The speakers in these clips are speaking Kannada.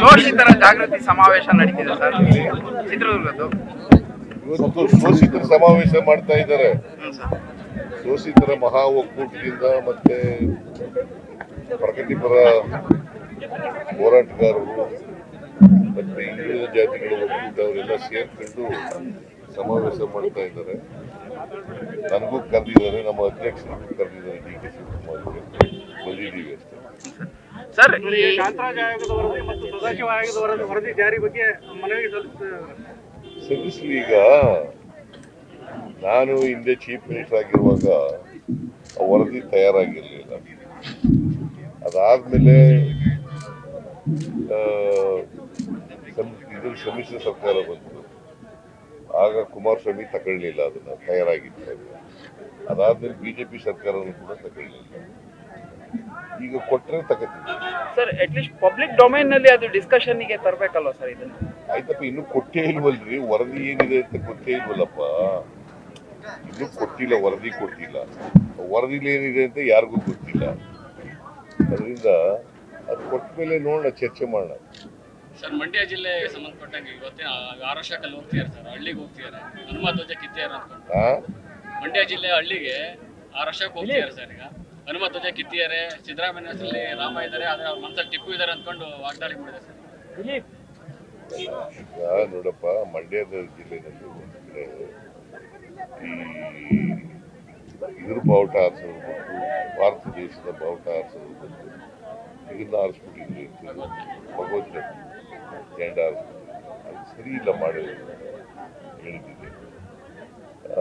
ಶೋಷಿತರ ಜಾಗೃತಿ ಸಮಾವೇಶ ನಡೀತಿದೆ ಸರ್. ಚಿತ್ರದುರ್ಗದ್ದು. ಇವತ್ತು ಶೋಷಿತರ ಸಮಾವೇಶ ಮಾಡ್ತಾ ಇದ್ದಾರೆ. ಶೋಷಿತರ ಮಹಾ ಒಕ್ಕೂಟದಿಂದ ಮತ್ತೆ ಪ್ರಗತಿಪರ ಹೋರಾಟಗಾರರು ಮತ್ತೆ ಹಿಂದುಳಿದ ಜಾತಿಗಳ ಒಕ್ಕೂಟ ಅವರೆಲ್ಲ ಸೇರ್ಕೊಂಡು ಸಮಾವೇಶ ಮಾಡ್ತಾ ಇದ್ದಾರೆ. ನನಗೂ ಕರೆದಿದ್ದಾರೆ ನಮ್ಮ ಅಧ್ಯಕ್ಷರಿಗೂ ಕರೆದಿದ್ದಾರೆ ಡಿ ಕೆ ಶಿವಕುಮಾರ್ ಬಂದಿದ್ದೀವಿ ಅಷ್ಟೇ. ಸರ್ ಈ ಕಾಂತರಾಜ್ ಆಯೋಗದ ವರದಿ ಮತ್ತು ಸದಾಶಿವ ಆಯೋಗದ ವರದಿ ವರದಿ ಜಾರಿ ಬಗ್ಗೆ ಮನವಿ ಸಲ್ಲಿಸಲಿ ಈಗ ನಾನು ಹಿಂದೆ ಚೀಫ್ ಮಿನಿಸ್ಟರ್ ಆಗಿರುವಾಗ ಆ ವರದಿ ತಯಾರಾಗಿರಲಿಲ್ಲ. ಅದಾದ್ಮೇಲೆ ಇದು ಸಮ್ಮಿಶ್ರ ಸರ್ಕಾರ ಬಂತು. ಆಗ ಕುಮಾರಸ್ವಾಮಿ ತಗೊಳ್ಳಿಲ್ಲ ಅದನ್ನ ತಯಾರಾಗಿತ್ತು ಅದು. ಅದಾದ್ಮೇಲೆ ಪಿ ಸರ್ಕಾರವನ್ನು ಕೂಡ ತಗೊಳ್ಳಿಲ್ಲ. ಈಗ ಕೊಟ್ಟರೆ ತಗೋತೀವಿ ಸರ್ ಅಟ್ಲೀಸ್ಟ್ ಪಬ್ಲಿಕ್ ಡೊಮೈನ್ನಲ್ಲಿ ಅದು ಡಿಸ್ಕಷನ್ಗೆ ತರಬೇಕಲ್ವ ಸರ್ ಇದನ್ನ? ಆಯ್ತಪ್ಪ ಇನ್ನು ಕೊಟ್ಟೇ ಇಲ್ವಲ್ರಿ ವರದಿ ಏನಿದೆ ಅಂತ ಗೊತ್ತೇ ಇಲ್ವಲ್ಲಪ್ಪ. ಇನ್ನು ಕೊಟ್ಟಿಲ್ಲ ವರದಿ ಕೊಟ್ಟಿಲ್ಲ. ವರದಿಲಿ ಏನಿದೆ ಅಂತ ಯಾರಿಗೂ ಗೊತ್ತಿಲ್ಲ. ಅದರಿಂದ ಅದು ಕೊಟ್ಟ ಮೇಲೆ ನೋಡೋಣ ಚರ್ಚೆ ಮಾಡೋಣ. ಸರ್ ಮಂಡ್ಯ ಜಿಲ್ಲೆಗೆ ಸಂಬಂಧಪಟ್ಟಂಗೆ ಇವತ್ತಿನ ಆರಶಕಲ್ಲಿ ಹೋಗ್ತಿದ್ದಾರೆ ಸರ್ ಹಳ್ಳಿಗೆ ಹೋಗ್ತಿದ್ದಾರೆ ಹನುಮ ಧ್ವಜ ಕಿತ್ತಿದ್ದಾರೆ ಮಂಡ್ಯ ಜಿಲ್ಲೆ ಹಳ್ಳಿಗೆ ಆರೋಶಕ್ಕೆ ಹೋಗ್ತಿದ್ದಾರೆ ಸರ್ ಈಗ. ಹನುಮ ಧ್ವಜ ಕಿತ್ತಿದ್ದಾರೆ ಸಿದ್ದರಾಮಯ್ಯ ಹೆಸರಲ್ಲಿ ರಾಮ ಇದ್ದಾರೆ, ಆದ್ರೆ ಮನಸ್ಸಲ್ಲಿ ಟಿಪ್ಪು ಇದ್ದಾರೆ ಅಂದ್ಕೊಂಡು ವಾಗ್ದಾಳಿ ಮಾಡಿದೆ ಸರ್. ನೋಡಪ್ಪ, ಮಂಡ್ಯದ ಜಿಲ್ಲೆನಲ್ಲಿ ಒಂದು ಈ ಇದ್ರ ಬಾವುಟ ಮತ್ತು ಭಾರತ ದೇಶದ ಬಾವುಟ ಮತ್ತು ಇದನ್ನ ಆರಿಸ್ಬಿಟ್ಟಿದ್ರೆ ಭಗವದ್ಗೀತೆ ಜೆಂಡ ಹಾರಿಸ್ಬಿಟ್ಟಿದ್ರು ಅದು ಸರಿ ಇಲ್ಲ ಮಾಡಿ ಹೇಳಿದ್ದೀನಿ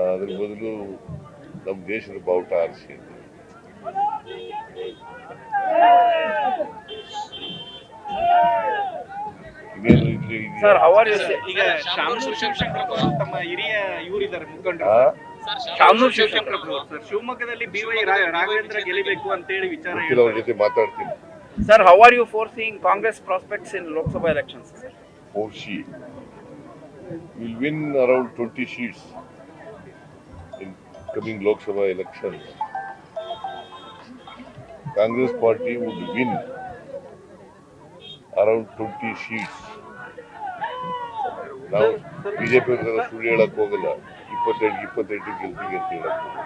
ಅದ್ರ ಬದಲು ನಮ್ಮ ದೇಶದ ಬಾವುಟ ಆರಿಸಿ ಅಂತ? ಸರ್ ಹವರ್ ಈಗ ಶಾಮನೂರು ಶಿವಶಂಕರಪ್ಪ ತಮ್ಮ ಹಿರಿಯ ಇವರಿದ್ದಾರೆ ಮುಖಂಡರು? ಶಾಮನೂರು ಶಿವಶಂಕರಪ್ಪ ಸರ್ ಶಿವಮೊಗ್ಗದಲ್ಲಿ ಬಿ ವೈ ರಾಘವೇಂದ್ರ ಅಂತ ಹೇಳಿ ವಿಚಾರ ಅವ್ರ ಜೊತೆ ಮಾತಾಡ್ತೀನಿ. Sir how are you forcing Congress prospects in Lok Sabha elections sir Porshi will win around 20 seats in coming Lok Sabha Sabha election. Congress party would win around 20 seats. ನಾವು ಬಿಜೆಪಿ ಸುಳ್ಳು ಹೇಳಕ್ ಹೋಗಲ್ಲ ಇಪ್ಪತ್ತೆರಡು ಇಪ್ಪತ್ತೆಂಟು ಗೆಲ್ತೀವಿ ಅಂತ ಹೇಳಕ್ ಹೋಗಲ್ಲ.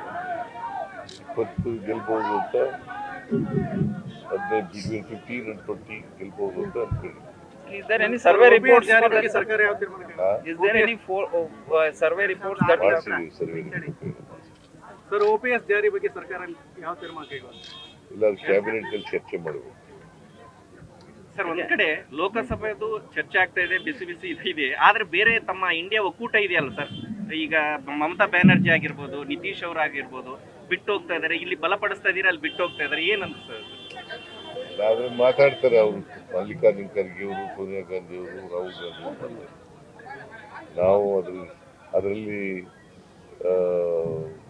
ಇಪ್ಪತ್ತು ಗೆಲ್ಬಹುದು ಅಂತ ಹದಿನೈದು ಬಿಟ್ವೀನ್ ಫಿಫ್ಟೀನ್ ಅಂಡ್ ಟ್ವೆಂಟಿ ಗೆಲ್ಬಹುದು ಅಂತ ಅನ್ಕೊಳ್ಳಿ Is there any survey reports ಜಾರಿ for ಬಗ್ಗೆ that? ಸರ್ಕಾರ ಯಾವ ತೀರ್ಮಾನ ಕೈಗೊಂಡಿದೆ? ಆ? Is there any for, uh, survey reports that you have? ಮಾಡ್ಸಿದೀವಿ survey sir OPS ಜಾರಿ ಬಗ್ಗೆ ಸರ್ಕಾರ ಯಾವ ತೀರ್ಮಾನ ಕೈಗೊಂಡಿದೆ ಇಲ್ಲ ಕ್ಯಾಬಿನೆಟ್ ಅಲ್ಲಿ ಚರ್ಚೆ ಮಾಡಬೇಕು ಸರ್ ಒಂದ್ ಕಡೆ ಲೋಕಸಭೆದು ಚರ್ಚೆ ಆಗ್ತಾ ಇದೆ ಬಿಸಿ ಬಿಸಿ ಇದು ಆದ್ರೆ ಬೇರೆ ತಮ್ಮ ಇಂಡಿಯಾ ಒಕ್ಕೂಟ ಇದೆಯಲ್ಲ ಸರ್? ಈಗ ಮಮತಾ ಬ್ಯಾನರ್ಜಿ ಆಗಿರ್ಬೋದು ನಿತೀಶ್ ಅವ್ರು ಆಗಿರ್ಬೋದು ಬಿಟ್ಟು ಹೋಗ್ತಾ ಇದಾರೆ. ಇಲ್ಲಿ ಬಲಪಡಿಸ್ತಾ ಇದೀರ ಅಲ್ಲಿ ಬಿಟ್ಟು ಹೋಗ್ತಾ ಇದಾರೆ? ಏನಂತ ಸರ್ ಆದ್ರೆ ಮಾತಾಡ್ತಾರೆ ಅವರು. ಮಲ್ಲಿಕಾರ್ಜುನ್ ಖರ್ಗೆ ಅವರು ಸೋನಿಯಾ ಗಾಂಧಿ ಅವರು ರಾಹುಲ್ ಗಾಂಧಿ ನಾವು ಅದ್ರ ಅದರಲ್ಲಿ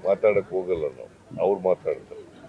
ಮಾತಾಡಕ್ ಹೋಗಲ್ಲ ನಾವು. ಅವ್ರು ಮಾತಾಡ್ತಾರೆ.